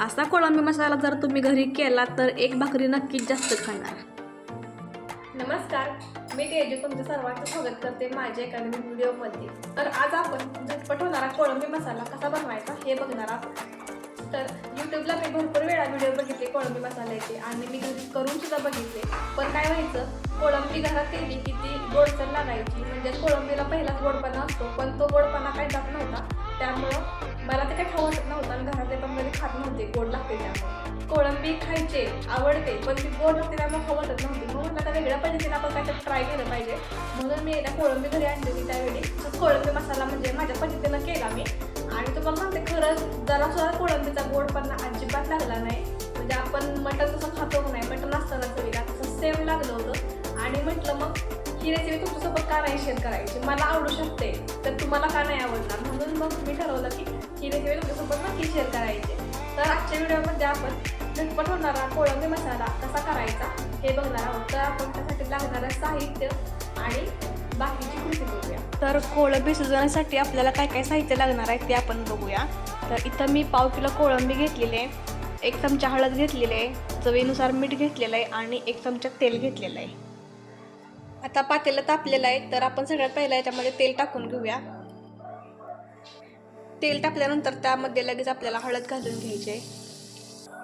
असा कोळंबी मसाला जर तुम्ही घरी केला तर एक भाकरी नक्कीच जास्त खाणार. नमस्कार मी तेजू तुमचं सर्वांचं स्वागत करते माझ्या एखाद्या व्हिडिओमध्ये. तर आज आपण झटपट होणारा कोळंबी मसाला कसा बनवायचा हे बघणार आहोत. तर यूट्यूबला मी भरपूर वेळा व्हिडिओ बघितले कोळंबी मसाल्याचे आणि मी घरी करून सुद्धा बघितले. पण काय व्हायचं कोळंबी घरात केली की ती गोडसर लागायची. म्हणजे कोळंबीला पहिलाच गोडपणा असतो पण तो गोडपणा काही जात नव्हता. त्यामुळं मला ते काही खाऊ वाटत नव्हतं आणि घरातले पण मध्ये खात नव्हते गोड लागते त्यामुळे. कोळंबी खायचे आवडते पण ती गोड लागते त्यामुळे खाऊ वाटत नव्हती. म्हणून आता वेगळ्या पद्धतीने आपण काहीतरी ट्राय केलं पाहिजे. म्हणून मी एकदा कोळंबी घरी आणलेली त्यावेळी. तर कोळंबी मसाला म्हणजे माझ्या पद्धतीनं केला मी. आणि तुम्हाला सांगते खरंच जरा सुद्धा कोळंबीचा गोडपणा अजिबात लागला नाही. म्हणजे आपण मटण तसं खातो नाही मटण असताना चवीला तसं सेम लागलं होतं. आणि म्हटलं मग ही रेसिपी तुमच्यासोबत का नाही शेअर करायची. मला आवडू शकते तर तुम्हाला का नाही आवडणार? म्हणून मग मी ठरवलं की ही रेसिपी तुमच्यासोबत नक्की शेअर करायची. तर आजच्या व्हिडिओमध्ये आपण झटपट होणारा कोळंबी मसाला कसा करायचा हे बघणार आहोत. तर आपण त्यासाठी लागणारं साहित्य आणि बाकीची कृती बघूया. तर कोळंबी शिजवण्यासाठी आपल्याला काय काय साहित्य लागणार आहे ते आपण बघूया. तर इथं मी पाव किलो कोळंबी घेतलेली आहे एक चमचा हळद घेतलेली आहे चवीनुसार मीठ घेतलेलं आहे आणि एक चमचा तेल घेतलेलं आहे. आता पातेलं तापलेलं आहे तर आपण सगळ्यात पहिलं याच्यामध्ये तेल टाकून घेऊया. तेल टाकल्यानंतर त्यामध्ये लगेच आपल्याला हळद घालून घ्यायची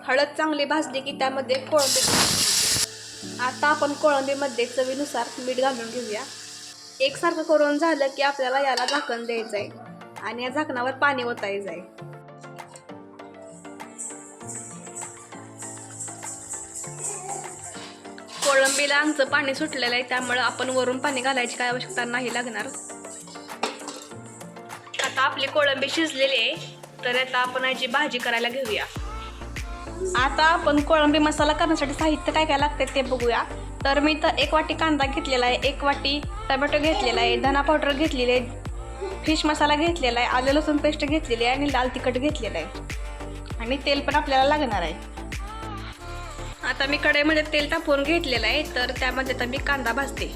हळद चांगली भाजली की त्यामध्ये कोळंबी आता आपण कोळंबीमध्ये चवीनुसार मीठ घालून घेऊया. एकसारखं करून झालं की आपल्याला याला झाकण द्यायचं आहे आणि या झाकणावर पाणी ओतायचं आहे. कोळंबीला आमचं पाणी सुटलेलं आहे त्यामुळं आपण वरून पाणी घालायची काय आवश्यकता नाही लागणार. आता आपली कोळंबी शिजलेली आहे तर आता आपण याची भाजी करायला घेऊया. आता आपण कोळंबी मसाला करण्यासाठी साहित्य काय काय लागते ते बघूया. तर मी तर एक वाटी कांदा घेतलेला आहे एक वाटी टमॅटो घेतलेला आहे धना पावडर घेतलेली आहे फिश मसाला घेतलेला आहे आलं लसूण पेस्ट घेतलेली आहे आणि लाल तिखट घेतलेलं आहे. आणि तेल पण आपल्याला लागणार आहे. आता मी कढईमध्ये तेल टाकून घेतलेलं आहे तर त्यामध्ये आता मी कांदा भाजते.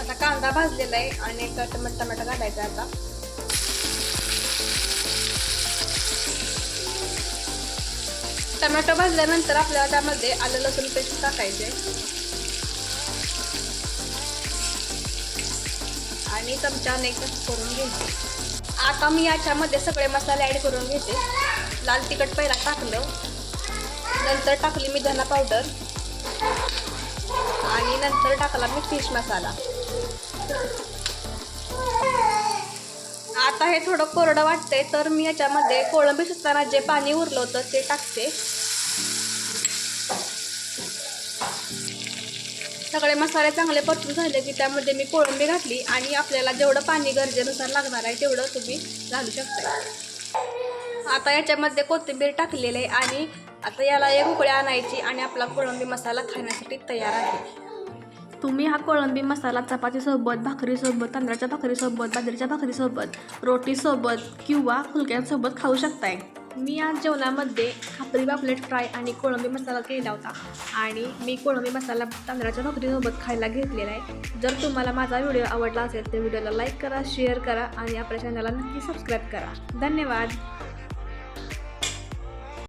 आता कांदा भाजलेला आहे आणि टमाट टमाटा घालायचा आता. टमॅटो भाजल्यानंतर आपल्याला त्यामध्ये आलं लसूण पेस्ट टाकायचे. आणि चमचा अनेक करून घ्यायचे. आता मी याच्यामध्ये सगळे मसाले ॲड करून घेते. लाल तिखट पहिला टाकलं. नंतर टाकली मी धना पावडर आणि नंतर टाकला मी फिश मसाला आता हे थोडं कोरडं वाटतंय तर मी याच्यामध्ये कोळंबी शिजताना जे पाणी उरलं होतं ते टाकते. सगळे मसाले चांगले परतून झाले की त्यामध्ये मी कोळंबी घातली आणि आपल्याला जेवढं पाणी गरजेनुसार लागणार आहे तेवढं तुम्ही घालू शकता. आता याच्यामध्ये कोथिंबीर टाकलेली आहे आणि आता याला एक उकळी आणायची आणि आपला कोळंबी मसाला खाण्यासाठी तयार आहे. तुम्ही हा कोळंबी मसाला चपातीसोबत भाकरीसोबत तांदळाच्या भाकरीसोबत बाजरीच्या भाकरीसोबत रोटीसोबत किंवा फुलक्यांसोबत खाऊ शकताय. मी आज जेवणामध्ये खापरी पापलेट फ्राय आणि कोळंबी मसाला केला होता. आणि मी कोळंबी मसाला तांदळाच्या भाकरीसोबत खायला घेतलेला आहे. जर तुम्हाला माझा व्हिडिओ आवडला असेल तर व्हिडिओला लाईक करा शेअर करा आणि आपल्या चॅनलला नक्की सबस्क्राईब करा. धन्यवाद!